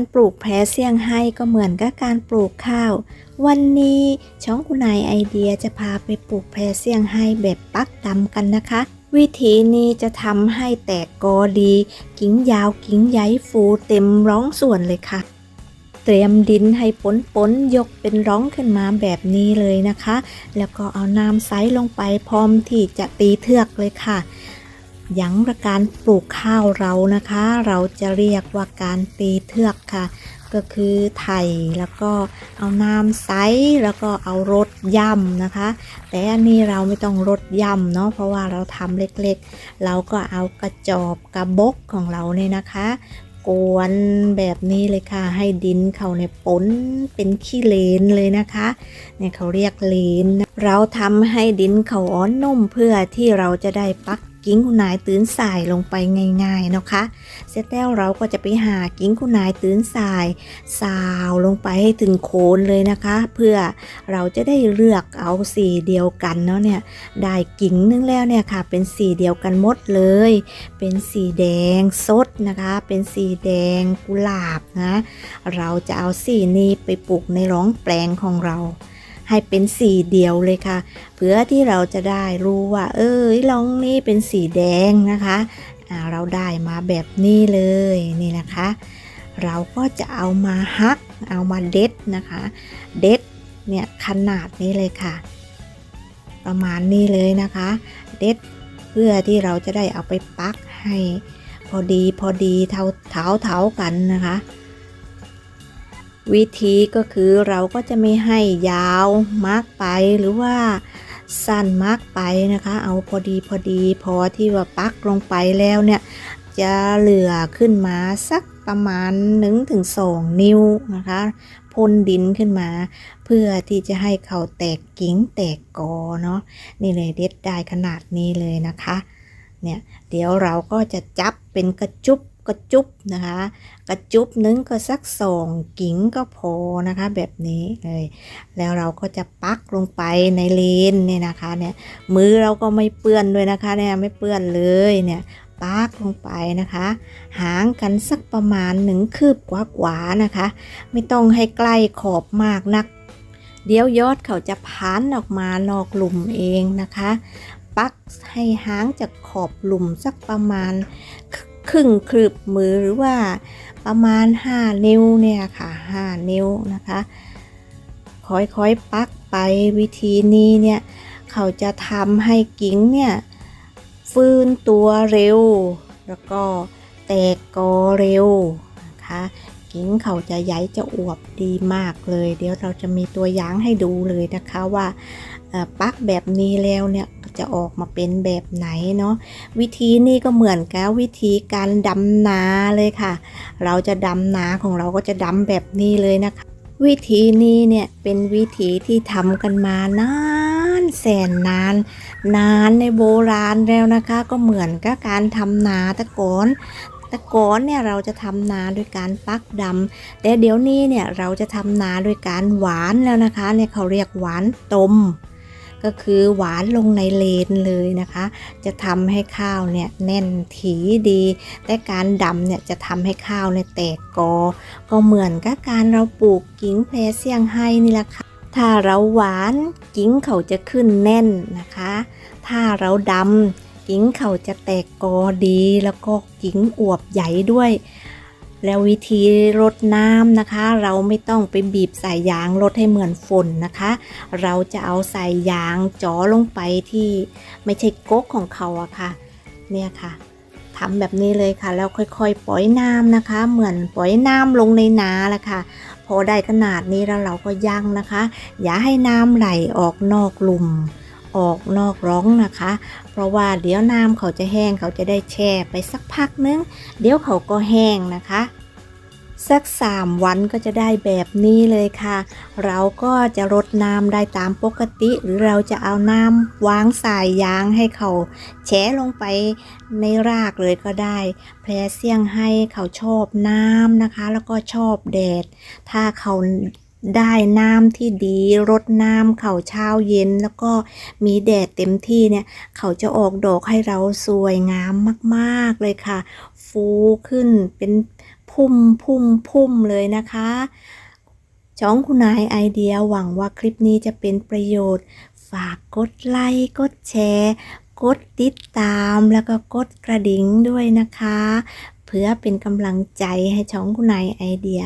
การปลูกแพรเซี่ยงไฮ้ก็เหมือนกับการปลูกข้าว วันนี้ช่องคุณนายไอเดียจะพาไปปลูกแพรเซี่ยงไฮ้แบบปักดำกันนะคะ วิธีนี้จะทำให้แตกกอดี กิ่งยาวกิ่งใหญ่ฟูเต็มร้องส่วนเลยค่ะ เตรียมดินให้ปนปนๆยกเป็นร้องขึ้นมาแบบนี้เลยนะคะ แล้วก็เอาน้ำใสลงไปพร้อมที่จะตีเทือกเลยค่ะ ยังประการปลูกข้าวเรานะคะ เราจะเรียกว่าการตีเทือกค่ะ ก็คือไถแล้วก็เอาน้ำใสแล้วก็เอารถย่ำนะคะ แต่อันนี้เราไม่ต้องรถย่ำเนาะเพราะว่าเราทำเล็กๆ เราก็เอากระจอบกระบกของเราเนี่ยนะคะกวนแบบนี้เลยค่ะ ให้ดินเขาในยปนเป็นขี้เลนเลยนะคะเนี่ยเขาเรียกเลน เราทำให้ดินเขาอ้อนนุ่มเพื่อที่เราจะได้ปัก กิ้งคุณนายตื้นสายลงไปง่ายๆนะคะเสร็จแล้วเราก็จะไปหากิ้งคุณนายตื้นสายสาวลงไปให้ถึงโคนเลยนะคะ เพื่อเราจะได้เลือกเอาสีเดียวกันเนาะเนี่ยได้กิ่งนึงแล้วเนี่ยค่ะ เป็นสีเดียวกันหมดเลย เป็นสีแดงสดนะคะ เป็นสีแดงกุหลาบนะเราจะเอาสีนี้ไปปลูกในร้องแปลงของเรา ให้เป็นสีเดียวเลยค่ะ เพื่อที่เราจะได้รู้ว่า เอ้ยร้องนี้เป็นสีแดงนะคะเราได้มาแบบนี้เลยนี่นะคะ เราก็จะเอามาฮัก เอามาเด็ดนะคะ เด็ดเนี่ยขนาดนี้เลยค่ะ ประมาณนี้เลยนะคะ เด็ดเพื่อที่เราจะได้เอาไปปักให้พอดีพอดีเท่าเท้าเท้ากันนะคะ วิธีก็คือเราก็จะไม่ให้ยาวมากไปหรือว่าสั้นมากไปนะคะ เอาพอดีพอดีพอที่ว่าปักลงไปแล้วเนี่ย จะเหลือขึ้นมาสักประมาณ1-2ถึงนิ้วนะคะพ่นดินขึ้นมา เพื่อที่จะให้เขาแตกกิ่งแตกกอเนาะนี่เลยเด็ดได้ขนาดนี้เลยนะคะ เนี่ยเดี๋ยวเราก็จะจับเป็นกระจุบกระจุบนะคะ กระจุบนึงก็สักสองกิ่งก็พอนะคะ แบบนี้เลยแล้วเราก็จะปักลงไปในเลนเนี่ยนะคะเนี่ยมือเราก็ไม่เปื้อนด้วยนะคะเนี่ยไม่เปื้อนเลยเนี่ยปักลงไปนะคะ หางกันสักประมาณหนึ่งคืบกว่าๆนะคะ ไม่ต้องให้ใกล้ขอบมากนัก เดี๋ยวยอดเขาจะพันออกมานอกหลุมเองนะคะ ปักให้หางจากขอบหลุมสักประมาณครึ่งครึบมือหรือว่าประมาณ 5 นิ้วเนี่ยค่ะ 5 นิ้วนะคะค่อยๆปักไปวิธีนี้เนี่ยเขาจะทำให้กิ่งเนี่ยฟื้นตัวเร็ว แล้วก็แตกกอเร็วนะคะกิ่งเขาจะใหญ่จะอวบดีมากเลย เดี๋ยวเราจะมีตัวอย่างให้ดูเลยนะคะว่าปักแบบนี้แล้วเนี่ย จะออกมาเป็นแบบไหนเนาะวิธีนี้ก็เหมือนกับวิธีการดำนาเลยค่ะ เราจะดำนาของเราก็จะดำแบบนี้เลยนะคะ วิธีนี้เนี่ยเป็นวิธีที่ทำกันมานานแสนนาน นานในโบราณแล้วนะคะ ก็เหมือนกับการทำนาแตะก่อนแต่ก่อนเนี่ยเราจะทำนาด้วยการปักดำแต่เดี๋ยวนี้เนี่ยเราจะทำนาด้วยการหวานแล้วนะคะเนี่ยเขาเรียกหวานตม ก็คือหวานลงในเลนเลยนะคะ จะทำให้ข้าวเนี่ยแน่นถีดี แต่การดำเนี่ยจะทำให้ข้าวเนี่ยแตกกอ ก็เหมือนกับการเราปลูกกิ้งแพรเซียงไฮ้นี่แหละค่ะถ้าเราหวานกิ้งเขาจะขึ้นแน่นนะคะ ถ้าเราดำกิ้งเขาจะแตกกอดีแล้วก็กิ้งอวบใหญ่ด้วย แล้ววิธีรดน้ำนะคะ เราไม่ต้องไปบีบใส่ยางรดให้เหมือนฝนนะคะ เราจะเอาใส่ยางจ่อลงไปที่ไม่ใช่ก๊กของเขาอะค่ะ เนี่ยค่ะทำแบบนี้เลยค่ะ แล้วค่อยๆ ปล่อยน้ำนะคะ เหมือนปล่อยน้ำลงในนาแหละค่ะ พอได้ขนาดนี้แล้วเราก็ยั่งนะคะ อย่าให้น้ำไหลออกนอกหลุม ออกนอกร่องนะคะ เพราะว่าเดี๋ยวน้ำเขาจะแห้งเขาจะได้แช่ไปสักพักนึง เดี๋ยวเขาก็แห้งนะคะสัก3วันก็จะได้แบบนี้เลยค่ะ เราก็จะรดน้ำได้ตามปกติ หรือเราจะเอาน้ำวางสายยางให้เขาแช่ลงไปในรากเลยก็ได้ แพรเซี่ยงให้เขาชอบน้ำนะคะ แล้วก็ชอบแดด ถ้าเขา ได้น้ำที่ดีรดน้ำเขาเช้าเย็น แล้วก็มีแดดเต็มที่เนี่ย เขาจะออกดอกให้เราสวยงามมากๆเลยค่ะ ฟูขึ้นเป็นพพุ่มพุ่มพุ่มเลยนะคะช่องคุณนายไอเดียหวังว่าคลิปนี้จะเป็นประโยชน์ ฝากกดไลค์กดแชร์ กดติดตามแล้วก็กดกระดิ่งด้วยนะคะ เพื่อเป็นกำลังใจให้ช่องคุณนายไอเดีย